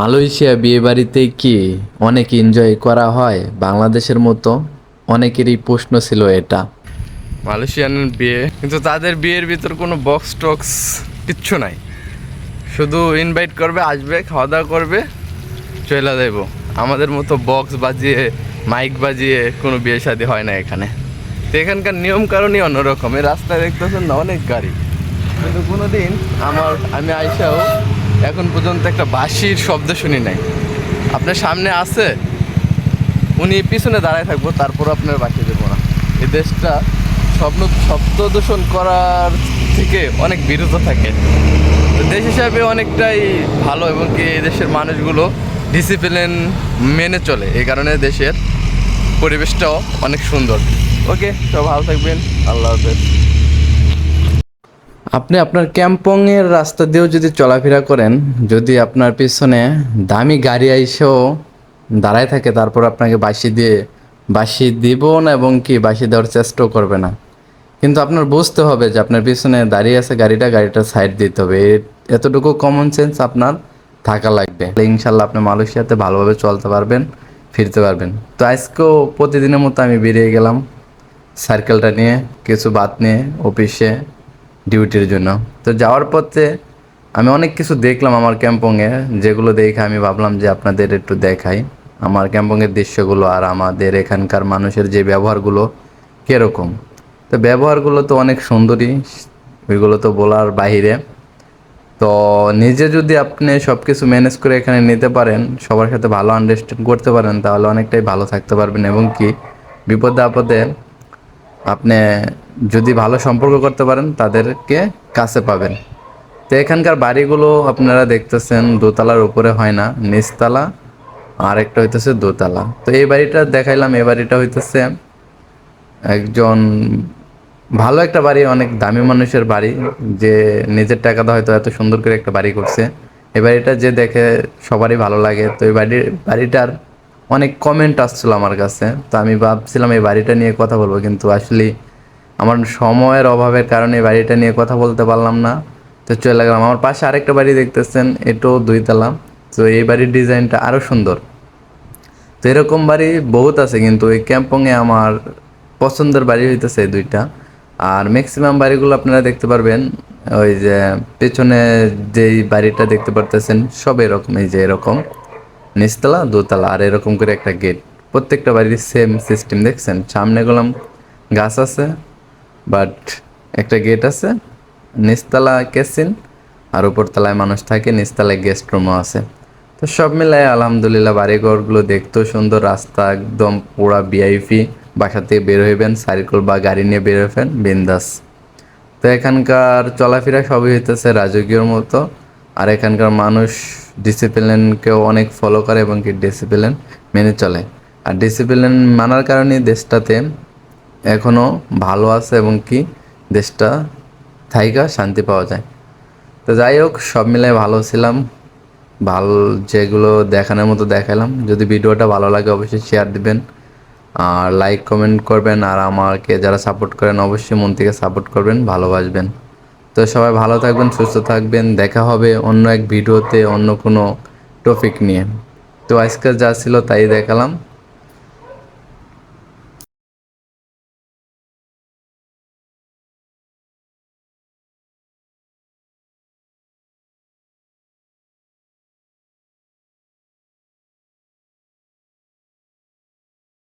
Malaysia বিয়ে বাড়িতে কি অনেক এনজয় করা হয় বাংলাদেশের মতো? অনেকেরই প্রশ্ন ছিল এটা। মালয়েশিয়ান বিয়ে, কিন্তু তাদের বিয়ের ভিতর কোনো বক্স টক্স কিচ্ছু নাই। শুধু ইনভাইট করবে, আসবে খাওয়া দাওয়া করবে, চলে যাইব। আমাদের মতো বক্স বাজিয়ে মাইক বাজিয়ে কোনো বিয়ে শাদি হয় না এখানে। তো এখানকার নিয়ম কারণই অন্যরকম। এই রাস্তায় দেখতেছেন না, অনেক গাড়ি। কিন্তু কোনো দিন আমার, আমি আইসাও এখন পর্যন্ত একটা বাঁশির শব্দ শুনি নাই। আপনার সামনে আছে, উনি পিছনে দাঁড়ায় থাকব, তারপর আপনার বাকি দেবো না। এই দেশটা স্বপ্ন, শব্দ দূষণ করার থেকে অনেক বিরত থাকে। তো দেশ হিসাবে অনেকটাই ভালো এবং কি দেশের মানুষগুলো ডিসিপ্লিন মেনে চলে। এই কারণে দেশের পরিবেশটাও অনেক সুন্দর। ওকে সব ভালো থাকবেন। আল্লাহ হাফেজ। আপনি আপনার ক্যাম্পংয়ের রাস্তা দিয়েও যদি চলাফেরা করেন, যদি আপনার পিছনে দামি গাড়ি আইসেও দাঁড়ায় থাকে, তারপর আপনাকে বাসি দিয়ে বাসি দিব না এবং কি বাসি দেওয়ার চেষ্টাও করবে না। কিন্তু আপনার বুঝতে হবে যে আপনার পিছনে দাঁড়িয়ে আছে গাড়িটা গাড়িটা সাইড দিতে হবে। এতটুকু কমন সেন্স আপনার থাকা লাগবে। ইনশাল্লাহ আপনি মালয়েশিয়াতে ভালোভাবে চলতে পারবেন, ফিরতে পারবেন। তো আজকেও প্রতিদিনের মতো আমি বেরিয়ে গেলাম। সার্কেলটা নিয়ে, কিছু বাদ নিয়ে, অফিসে ডিউটির জন্য। তো যাওয়ার পথে আমি অনেক কিছু দেখলাম আমার ক্যাম্পংয়ে যেগুলো দেখে আমি ভাবলাম যে আপনাদের একটু দেখাই। আমার ক্যাম্পংয়ের দৃশ্যগুলো আর আমাদের এখানকার মানুষের যে ব্যবহারগুলো কীরকম। তো ব্যবহারগুলো তো অনেক সুন্দরই ওইগুলো তো বলার বাইরে তো নিজে যদি আপনি সব কিছু ম্যানেজ করে এখানে নিতে পারেন, সবার সাথে ভালো আন্ডারস্ট্যান্ড করতে পারেন, তাহলে অনেকটাই ভালো থাকতে পারবেন। এবং কি, বিপদে আপদে আপনি যদি ভালো সম্পর্ক করতে পারেন, তাদেরকে কাছে পাবেন। তো এখানকার বাড়িগুলো আপনারা দেখতেছেন, দোতলার উপরে হয় না, নিচতলা আর একটা হইতেছে দোতলা। তো এই বাড়িটা দেখাইলাম, এই বাড়িটা হইতেছে একজন ভালো একটা বাড়ি, অনেক দামি মানুষের বাড়ি, যে নিজের টাকাতে হয়তো এত সুন্দর করে একটা বাড়ি করছে। এই বাড়িটা যে দেখে সবারই ভালো লাগে। তো এই বাড়ির, বাড়িটার অনেক কমেন্ট আসছিল আমার কাছে। তো আমি ভাবছিলাম এই বাড়িটা নিয়ে কথা বলব, কিন্তু আসলে আমার সময়ের অভাবের কারণে এই বাড়িটা নিয়ে কথা বলতে পারলাম না। তো চলে গেলাম। আমার পাশে আরেকটা বাড়ি দেখতেছেন, এটাও দুইতলা। তো এই বাড়ির ডিজাইনটা আরও সুন্দর। তো এরকম বাড়ি বহুত আছে, কিন্তু এই ক্যাম্পংয়ে আমার পছন্দের বাড়ি হইতেছে এই দুইটা। আর ম্যাক্সিমাম বাড়িগুলো আপনারা দেখতে পারবেন, ওই যে পেছনে যেই বাড়িটা দেখতে পারতেছেন, সব এরকম, এই যে এরকম। নিচতলা, দোতলা, আর এরকম করে একটা গেট প্রত্যেকটা বাড়ির সেম সিস্টেম দেখছেন? সামনে গেলাম গাছ আছে বাট একটা গেট আছে, নিচতলা কেসিন, আর উপরতলায় মানুষ থাকে, নিচতলায় গেস্ট রুমও আছে। তো সব মিলায় আলহামদুলিল্লাহ বাড়িঘরগুলো দেখতেও সুন্দর, রাস্তা একদম পুরা ভিআইপি বাসা থেকে বের হইবেন, সাইকেল বা গাড়ি নিয়ে বের হইবেন, বিন্দাস। তো এখানকার চলাফেরা সবই হইতেছে রাজকীয়র মতো। আর এখানকার মানুষ ডিসিপ্লিনকেও অনেক ফলো করে এবং কি ডিসিপ্লিন মেনে চলে। আর ডিসিপ্লিন মানার কারণে দেশটাতে এখনও ভালো আছে এবং কি দেশটা থাইকা শান্তি পাওয়া যায়। তো যাই হোক, সব মিলাই ভালো ছিলাম। ভালো যেগুলো দেখানোর মতো দেখালাম। যদি ভিডিওটা ভালো লাগে অবশ্যই শেয়ার দিবেন। আর লাইক কমেন্ট করবেন। আর আমাকে যারা সাপোর্ট করেন, অবশ্যই মন থেকে সাপোর্ট করবেন, ভালোবাসবেন। তো সবাই ভালো থাকবেন, সুস্থ থাকবেন। দেখা হবে অন্য এক ভিডিওতে অন্য কোনো টপিক নিয়ে। তো আজকে যা ছিল তাই দেখালাম।